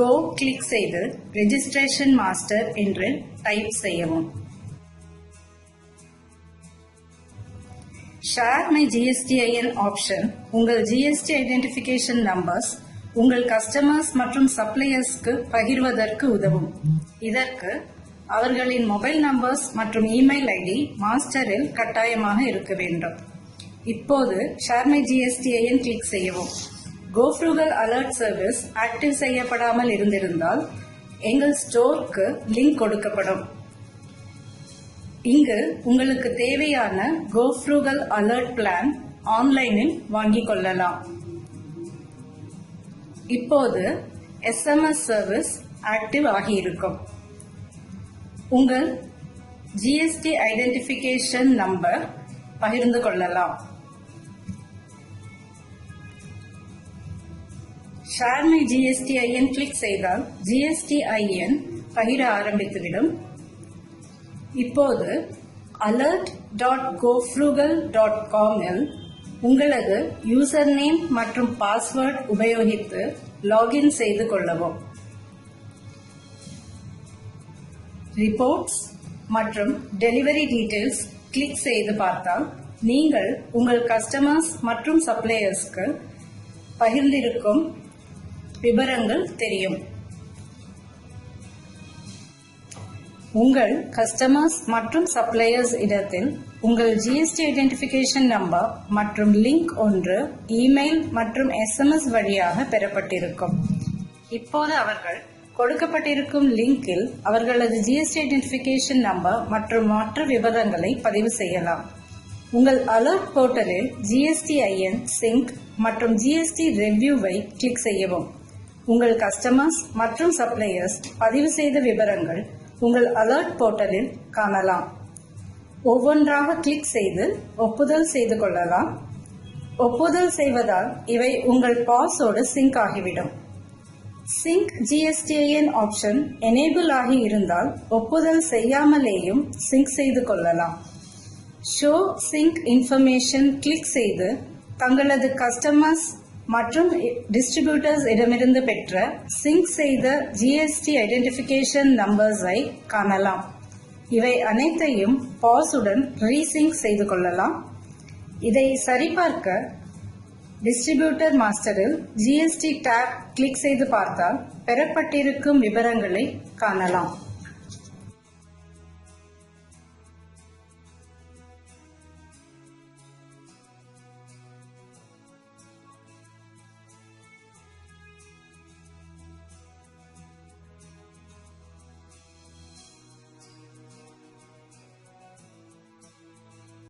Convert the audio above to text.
கோ click செய்து registration master என்று type செய்யவும். ஷேர் மை ஜிஎஸ்டிஐஎன் ஆப்ஷன் உங்கள் ஜிஎஸ்டி ஐடென்டிஃபிகேஷன் நம்பர்ஸ் உங்கள் கஸ்டமர்ஸ் மற்றும் சப்ளையர்ஸ்க்கு பகிர்வதற்கு உதவும். இதற்கு அவர்களின் மொபைல் நம்பர்ஸ் மற்றும் இமெயில் ஐடி மாஸ்டரில் கட்டாயமாக இருக்க வேண்டும். இப்போது ஷேர் மை ஜிஎஸ்டிஐஎன் கிளிக் செய்யவும். கோஃப்ரூகல் அலர்ட் சர்வீஸ் ஆக்டிவ் செய்யப்படாமல் இருந்திருந்தால் எங்கள் ஸ்டோருக்கு லிங்க் கொடுக்கப்படும். இங்கு உங்களுக்கு தேவையான கோஃப்ரூகல் அலர்ட் பிளான் ஆன்லைனில் வாங்கிக் கொள்ளலாம். இப்போது எஸ்எம்எஸ் சர்வீஸ் ஆக்டிவ் ஆகியிருக்கும். உங்கள் ஜிஎஸ்டி ஐடென்டிஃபிகேஷன் நம்பர் பகிர்ந்து கொள்ளலாம். ஷேர்மை ஜிஎஸ்டிஐஎன் கிளிக் செய்தால் ஜிஎஸ்டிஐஎன் பகிர ஆரம்பித்துவிடும். இப்போது அலர்ட் டாட் கோஃப்ரூகல் டாட் காமில் உங்களது யூசர் நேம் மற்றும் பாஸ்வேர்ட் உபயோகித்து லாகின் செய்து கொள்ளவும். ரிப்போர்ட்ஸ் மற்றும் டெலிவரி டீடைல்ஸ் கிளிக் செய்து பார்த்தால் நீங்கள் உங்கள் கஸ்டமர்ஸ் மற்றும் சப்ளையர்ஸ்க்கு பகிர்ந்திருக்கும் விவரங்கள் தெரியும். உங்கள் கஸ்டமர்ஸ் மற்றும் சப்ளையர்ஸ் இடத்தில் உங்கள் ஜிஎஸ்டி ஐடென்டிஃபிகேஷன் நம்பர் மற்றும் லிங்க் ஒன்று இமெயில் மற்றும் எஸ்எம்எஸ் வழியாக பெறப்பட்டிருக்கும். இப்போது அவர்கள் கொடுக்கப்பட்டிருக்கும் லிங்கில் அவர்களது ஜிஎஸ்டி ஐடென்டிஃபிகேஷன் நம்பர் மற்றும் மற்ற விவரங்களை பதிவு செய்யலாம். உங்கள் அலர்ட் போர்ட்டலில் ஜிஎஸ்டிஐஎன் சிங்க் மற்றும் ஜிஎஸ்டி ரெவ்யூவை கிளிக் செய்யவும். உங்கள் கஸ்டமர்ஸ் மற்றும் சப்ளையர்ஸ் பதிவு செய்த விவரங்கள் உங்கள் அலர்ட் போர்ட்டலில் காணலாம். ஒவ்வொன்றாக கிளிக் செய்து ஒப்புதல் செய்து கொள்ளலாம். ஒப்புதல் செய்வதால் இவை உங்கள் பாஸோடு சிங்க் ஆகிவிடும். சிங்க் ஜிஎஸ்டிஐஎன் ஆப்ஷன் எனேபிள் ஆகி இருந்தால் ஒப்புதல் செய்யாமலேயும் சிங்க் செய்து கொள்ளலாம். ஷோ சிங்க் இன்ஃபர்மேஷன் கிளிக் செய்து தங்களது கஸ்டமர்ஸ் மற்றும் டிஸ்ட்ரிபியூட்டர்ஸ் இடமிருந்து பெற்ற சிங்க் செய்த ஜிஎஸ்டி ஐடென்டிஃபிகேஷன் நம்பர்ஸை காணலாம். இவை அனைத்தையும் பாஸுடன் ரீசிங்க் செய்து கொள்ளலாம். இதை சரிபார்க்க டிஸ்ட்ரிபியூட்டர் மாஸ்டரில் ஜிஎஸ்டி டேப் கிளிக் செய்து பார்த்தால் பெறப்பட்டிருக்கும் விவரங்களை காணலாம்.